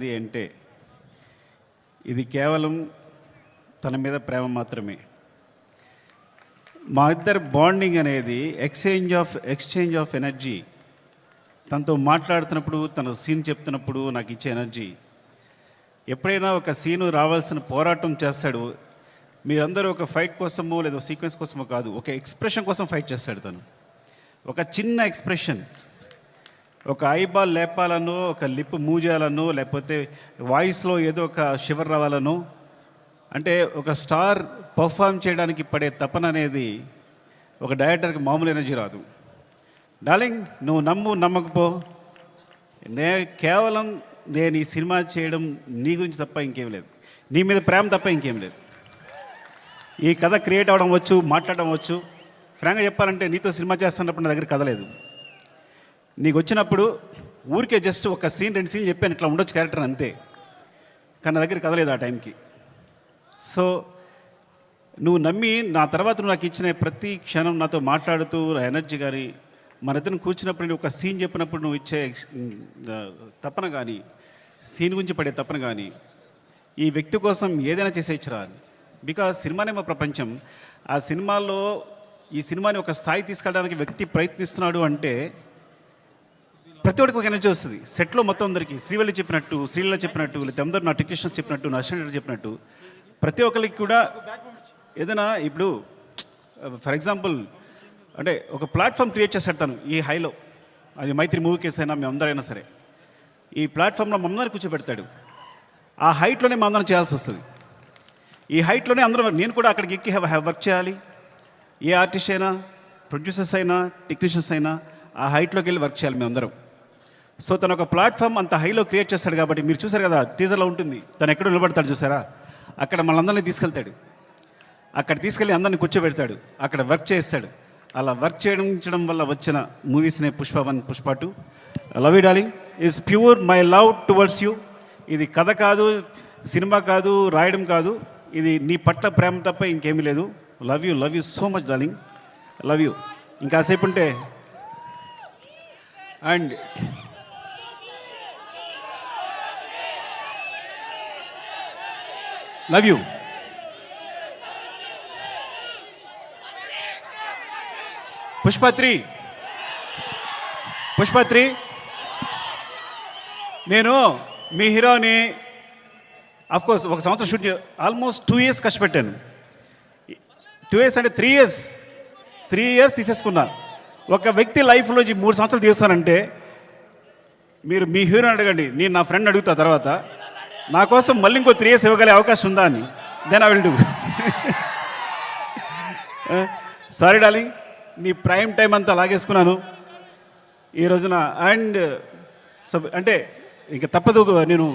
ఇది అంటే ఇది కేవలం తన మీద ప్రేమ మాత్రమే. మా ఇద్దరు బాండింగ్ అనేది exchange of exchange of energy. తనతో మాట్లాడుతున్నప్పుడు తన సీన్ చెప్తున్నప్పుడు నాకు ఇచ్చే ఎనర్జీ. ఎప్పుడైనా ఒక సీను రావాల్సిన పోరాటం చేస్తాడు. మీరందరూ ఒక ఫైట్ కోసమో లేదా సీక్వెన్స్ కోసమో కాదు ఒక ఎక్స్ప్రెషన్ కోసం ఫైట్ చేస్తాడు తను. ఒక చిన్న ఎక్స్ప్రెషన్. ఒక ఐబాల్ లేపాలనో ఒక లిప్ మూవ్ చేయాలను లేకపోతే వాయిస్లో ఏదో ఒక షివర్ రావాలనో అంటే ఒక స్టార్ పర్ఫామ్ చేయడానికి పడే తపన అనేది ఒక డైరెక్టర్కి మామూలు ఎనర్జీ రాదు. డార్లింగ్ నువ్వు నమ్ము నమ్మకపో. నే కేవలం నేను ఈ సినిమా చేయడం నీ గురించి తప్ప ఇంకేం లేదు. నీ మీద ప్రేమ తప్ప ఇంకేం లేదు. ఈ కథ క్రియేట్ అవ్వడం వచ్చు మాట్లాడడం వచ్చు. ఫ్రాంక్గా చెప్పాలంటే నీతో సినిమా చేస్తున్నప్పుడు నా దగ్గర కథ లేదు. నీకు వచ్చినప్పుడు ఊరికే జస్ట్ ఒక సీన్ రెండు సీన్ చెప్పాను ఇట్లా ఉండొచ్చు క్యారెక్టర్ అంతే. కానీ నా దగ్గర కదలేదు ఆ టైంకి సో నువ్వు నమ్మి నా తర్వాత నువ్వు నాకు ఇచ్చిన ప్రతి క్షణం నాతో మాట్లాడుతూ ఎనర్జీ కానీ మన ఇద్దరం కూర్చున్నప్పుడు నేను ఒక సీన్ చెప్పినప్పుడు నువ్వు ఇచ్చే తపన కానీ సీన్ గురించి పడే తపన కానీ ఈ వ్యక్తి కోసం ఏదైనా చేసేయచ్చురా బికాజ్ సినిమానే మా ప్రపంచం. ఆ సినిమాలో ఈ సినిమాని ఒక స్థాయి తీసుకెళ్ళడానికి వ్యక్తి ప్రయత్నిస్తున్నాడు అంటే ప్రతి ఒక్కరికి ఒక ఎనర్జీ వస్తుంది. సెట్లో మొత్తం అందరికీ శ్రీవల్లి చెప్పినట్టు శ్రీల చెప్పినట్టు లేకపోతే అందరూ నా టెక్నీషియన్స్ చెప్పినట్టు నా అసిస్టెంట్ చెప్పినట్టు ప్రతి ఒక్కరికి కూడా ఏదైనా ఇప్పుడు ఫర్ ఎగ్జాంపుల్ అంటే ఒక ప్లాట్ఫామ్ క్రియేట్ చేస్తాడు తను ఈ హైలో. అది మైత్రి మూవీ కేసు అయినా మేము అందరైనా సరే. ఈ ప్లాట్ఫామ్లో మమ్మల్ని కూర్చోబెడతాడు. ఆ హైట్లోనే మా అందరం చేయాల్సి వస్తుంది. ఈ హైట్లోనే అందరం నేను కూడా అక్కడికి ఎక్కి వర్క్ చేయాలి. ఏ ఆర్టిస్ట్ అయినా ప్రొడ్యూసర్స్ అయినా టెక్నీషియన్స్ అయినా ఆ హైట్లోకి వెళ్ళి వర్క్ చేయాలి మేమందరం. సో తన ఒక ప్లాట్ఫామ్ అంత హైలో క్రియేట్ చేస్తాడు కాబట్టి మీరు చూసారు కదా టీజర్లో ఉంటుంది. తను ఎక్కడ నిలబడతాడు చూసారా అక్కడ మనందరినీ తీసుకెళ్తాడు. అక్కడ తీసుకెళ్ళి అందరిని కూర్చోబెడతాడు. అక్కడ వర్క్ చేస్తాడు. అలా వర్క్ చేయడం వల్ల వచ్చిన మూవీస్నే Pushpa one Pushpa two. Love you darling is pure my love towards you ఇది కథ కాదు సినిమా కాదు రాయడం కాదు. ఇది నీ పట్ల ప్రేమ తప్ప ఇంకేమీ లేదు. Love you love you so much darling love you ఇంకాసేపు ఉంటే. And love you. Pushpa three. Pushpa three. నేను మీ హీరోని కోర్స్ ఒక సంవత్సరం షూట్ ఆల్మోస్ట్ టూ ఇయర్స్ కష్టపెట్టాను. టూ ఇయర్స్ అంటే త్రీ ఇయర్స్ త్రీ ఇయర్స్ తీసేసుకున్నా. ఒక వ్యక్తి లైఫ్లో మూడు సంవత్సరాలు తీస్తానంటే మీరు మీ హీరోని అడగండి నేను నా ఫ్రెండ్ అడుగుతా తర్వాత. నా కోసం మళ్ళీ ఇంకో త్రీ ఇయర్స్ ఇవ్వగలిగే అవకాశం ఉందా అని. Then I will do sorry darling నీ ప్రైమ్ టైం అంతా లాగేసుకున్నాను. ఈ రోజున అండ్ సబ్ uh, అంటే ఇంకా తప్పదు నేను